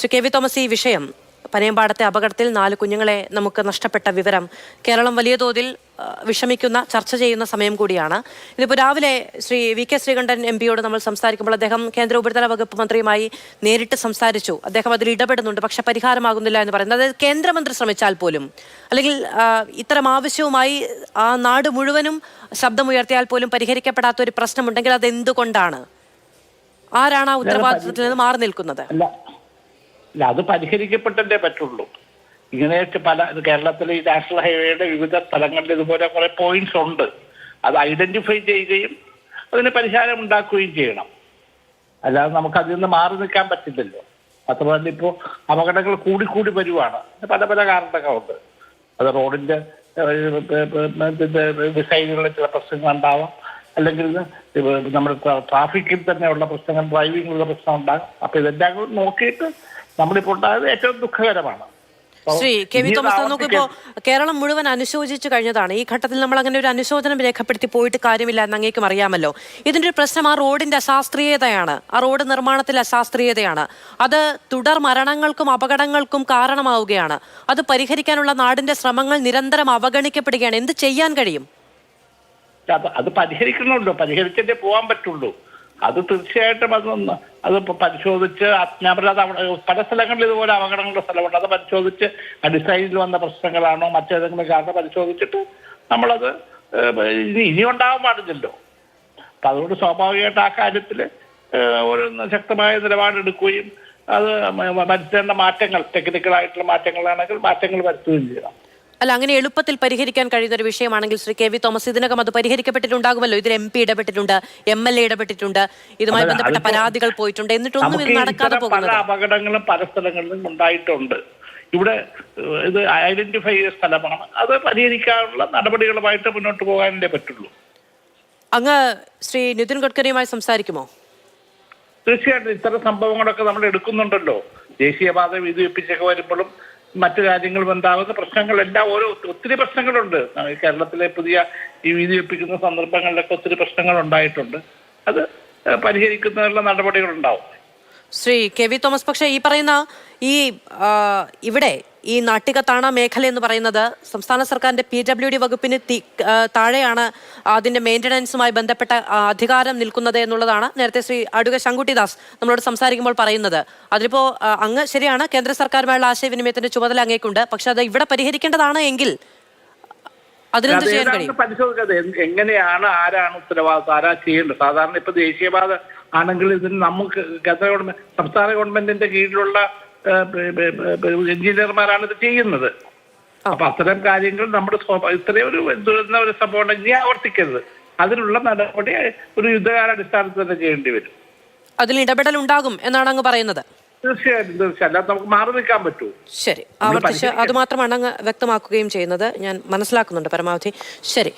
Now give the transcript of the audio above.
Shri K V Thomas ഈ വിഷയം പനയമ്പാടത്തെ അപകടത്തിൽ നാല് കുഞ്ഞുങ്ങളെ നമുക്ക് നഷ്ടപ്പെട്ട വിവരം കേരളം വലിയ തോതിൽ വിഷമിക്കുന്ന ചർച്ച ചെയ്യുന്ന സമയം കൂടിയാണ്. ഇതിപ്പോൾ രാവിലെ Shri V K Sreekandan M പിയോട് നമ്മൾ സംസാരിക്കുമ്പോൾ അദ്ദേഹം കേന്ദ്ര ഉപരിതല വകുപ്പ് മന്ത്രിയുമായി നേരിട്ട് സംസാരിച്ചു. അദ്ദേഹം അതിൽ ഇടപെടുന്നുണ്ട് പക്ഷെ പരിഹാരമാകുന്നില്ല എന്ന് പറയുന്നത് അതായത് കേന്ദ്രമന്ത്രി ശ്രമിച്ചാൽ പോലും അല്ലെങ്കിൽ ഇത്തരം ആവശ്യവുമായി ആ നാട് മുഴുവനും ശബ്ദമുയർത്തിയാൽ പോലും പരിഹരിക്കപ്പെടാത്ത ഒരു പ്രശ്നമുണ്ടെങ്കിൽ അത് എന്തുകൊണ്ടാണ് ആരാണ് ആ ഉത്തരവാദിത്തത്തിൽ നിന്ന് മാറി നിൽക്കുന്നത്? അല്ല അത് പരിഹരിക്കപ്പെട്ടല്ലേ പറ്റുള്ളൂ. ഇങ്ങനെയൊക്കെ പല കേരളത്തിലെ ഈ നാഷണൽ ഹൈവേയുടെ വിവിധ സ്ഥലങ്ങളിൽ ഇതുപോലെ കുറെ പോയിന്റ്സ് ഉണ്ട്. അത് ഐഡന്റിഫൈ ചെയ്യുകയും അതിന് പരിഹാരം ഉണ്ടാക്കുകയും ചെയ്യണം. അല്ലാതെ നമുക്ക് അതിൽ നിന്ന് മാറി നിൽക്കാൻ പറ്റില്ലല്ലോ. മാത്രമല്ല ഇപ്പോൾ അപകടങ്ങൾ കൂടിക്കൂടി വരുവാണ്. പല പല കാരണങ്ങളുണ്ട്. അത് റോഡിന്റെ ഡിസൈനുകളിൽ ചില പ്രശ്നങ്ങൾ ഉണ്ടാവാം. അല്ലെങ്കിൽ നമ്മുടെ ട്രാഫിക്കിൽ തന്നെയുള്ള പ്രശ്നങ്ങൾ ഡ്രൈവിംഗിലുള്ള പ്രശ്നം ഉണ്ടാകും. അപ്പൊ ഇതെല്ലാം നോക്കിയിട്ട് നമ്മളിപ്പോൾ ഉണ്ടായത് ഏറ്റവും ദുഃഖകരമാണ്. ശ്രീ കെ വി തോമസ് നോക്കിപ്പോ ആവർത്തിക്കരുത്. കേരളം മുഴുവൻ അനുശോചിച്ചു കഴിഞ്ഞതാണ്. ഈ ഘട്ടത്തിൽ നമ്മൾ അങ്ങനെ ഒരു അനുശോചനം രേഖപ്പെടുത്തി പോയിട്ട് കാര്യമില്ല എന്ന് അങ്ങേക്കും അറിയാമല്ലോ. ഇതിന്റെ ഒരു പ്രശ്നം ആ റോഡിന്റെ അശാസ്ത്രീയതയാണ്. ആ റോഡ് നിർമ്മാണത്തിൽ അശാസ്ത്രീയതയാണ്. അത് തുടർ മരണങ്ങൾക്കും അപകടങ്ങൾക്കും കാരണമാവുകയാണ്. അത് പരിഹരിക്കാനുള്ള നാടിന്റെ ശ്രമങ്ങൾ നിരന്തരം അവഗണിക്കപ്പെടുകയാണ്. എന്ത് ചെയ്യാൻ കഴിയും? അത് അത് പരിഹരിക്കണമല്ലോ. പരിഹരിച്ചേ പോകാൻ പറ്റുള്ളൂ. അത് തീർച്ചയായിട്ടും അതൊന്ന് അത് പരിശോധിച്ച് അജ്ഞാപരാത പല സ്ഥലങ്ങളിൽ ഇതുപോലെ അപകടങ്ങളുടെ സ്ഥലമുണ്ട്. അത് പരിശോധിച്ച് ഡിസൈനിൽ വന്ന പ്രശ്നങ്ങളാണോ മറ്റേതെങ്കിലും കാരണം പരിശോധിച്ചിട്ട് നമ്മളത് ഇനി ഇനി ഉണ്ടാകാൻ പാടില്ലല്ലോ. അപ്പൊ അതുകൊണ്ട് സ്വാഭാവികമായിട്ട് ആ കാര്യത്തിൽ ഒരു ശക്തമായ നിലപാടെടുക്കുകയും അത് വരുത്തേണ്ട മാറ്റങ്ങൾ ടെക്നിക്കലായിട്ടുള്ള മാറ്റങ്ങളാണെങ്കിൽ മാറ്റങ്ങൾ വരുത്തുകയും ചെയ്യണം അല്ല അങ്ങനെ എളുപ്പത്തിൽ പരിഹരിക്കാൻ കഴിയുന്ന ഒരു വിഷയമാണെങ്കിൽ ശ്രീ കെ വി തോമസ് ഇതിനകം അത് പരിഹരിക്കപ്പെട്ടിട്ടുണ്ടാകുമല്ലോ? ഇതിൽ എം പി ഇടപെട്ടിട്ടുണ്ട് എം എൽ എ ഇടപെട്ടിട്ടുണ്ട് ഇതുമായി ബന്ധപ്പെട്ട പരാതികൾ പോയിട്ടുണ്ട്. എന്നിട്ടൊന്നും ഇത് നടക്കാതെ പോകുന്നത്. അപകടങ്ങളും പല സ്ഥലങ്ങളിലും ഉണ്ടായിട്ടുണ്ട്. ഇവിടെ ഇത് ഐഡന്റിഫൈ ചെയ്ത സ്ഥലമാണ്. അത് പരിഹരിക്കാനുള്ള നടപടികളുമായിട്ട് മുന്നോട്ട് പോകാനേ പറ്റുള്ളൂ. അങ്ങ് ശ്രീ നിതിൻ ഗഡ്കരിയുമായി സംസാരിക്കുമോ? തീർച്ചയായിട്ടും ഇത്തരം സംഭവങ്ങളൊക്കെ നമ്മൾ എടുക്കുന്നുണ്ടല്ലോ. ദേശീയപാത വീതി വെപ്പിച്ചൊക്കെ വരുമ്പോഴും മറ്റു രാജ്യങ്ങളും ഉണ്ടാകുന്ന പ്രശ്നങ്ങളെല്ലാം ഓരോ ഒത്തിരി പ്രശ്നങ്ങളുണ്ട്. കേരളത്തിലെ പുതിയ ഈ വീതി വെപ്പിക്കുന്ന സന്ദർഭങ്ങളിലൊക്കെ ഒത്തിരി പ്രശ്നങ്ങൾ ഉണ്ടായിട്ടുണ്ട് അത് പരിഹരിക്കുന്നതിനുള്ള നടപടികളുണ്ടാവും. Shri K V Thomas. പക്ഷേ ഈ പറയുന്ന ഈ ഇവിടെ ഈ നാട്ടികത്താണ മേഖല എന്ന് പറയുന്നത് സംസ്ഥാന സർക്കാരിന്റെ പി ഡബ്ല്യു ഡി വകുപ്പിന് താഴെയാണ് അതിന്റെ മെയിന്റനൻസുമായി ബന്ധപ്പെട്ട അധികാരം നിൽക്കുന്നത് എന്നുള്ളതാണ് നേരത്തെ ശ്രീ അടുക ശങ്കുട്ടിദാസ് നമ്മളോട് സംസാരിക്കുമ്പോൾ പറയുന്നത്. അതിലിപ്പോ അങ്ങ് ശരിയാണ് കേന്ദ്ര സർക്കാരുമായുള്ള ആശയവിനിമയത്തിന്റെ ചുമതല അങ്ങേക്കുണ്ട്. പക്ഷെ അത് ഇവിടെ പരിഹരിക്കേണ്ടതാണ് എങ്കിൽ അതിനെന്ത് ചെയ്യാൻ ഏതാണ്ട് കഴിയും? പരിശോധിക്കാതെ എങ്ങനെയാണ് ആരാണ് ഉത്തരവാദിത്വം ആരാ ചെയ്യേണ്ടത്? സാധാരണ ഇപ്പൊ ദേശീയപാത ആണെങ്കിൽ ഇതിന് നമുക്ക് കേന്ദ്ര ഗവൺമെന്റ് സംസ്ഥാന ഗവൺമെന്റിന്റെ കീഴിലുള്ള എഞ്ചിനീയർമാരാണ് ഇത് ചെയ്യുന്നത്. അപ്പൊ അത്തരം കാര്യങ്ങൾ നമ്മുടെ ഇത്രയും ഒരു ദുരന്ത ഒരു സംഭവം ഇനി ആവർത്തിക്കരുത്. അതിനുള്ള നടപടി ഒരു യുദ്ധകാലാടിസ്ഥാനത്തിൽ തന്നെ ചെയ്യേണ്ടി വരും. അതിൽ ഇടപെടൽ ഉണ്ടാകും എന്നാണ് അങ്ങ് പറയുന്നത്. തീർച്ചയായിട്ടും തീർച്ചയായും അല്ലാതെ നമുക്ക് മാറി നിൽക്കാൻ പറ്റൂ. ശരി. ആവർത്തിച്ച് അതുമാത്രമാണ് അങ്ങ് വ്യക്തമാക്കുകയും ചെയ്യുന്നത്. ഞാൻ മനസ്സിലാക്കുന്നുണ്ട് പരമാവധി. ശരി.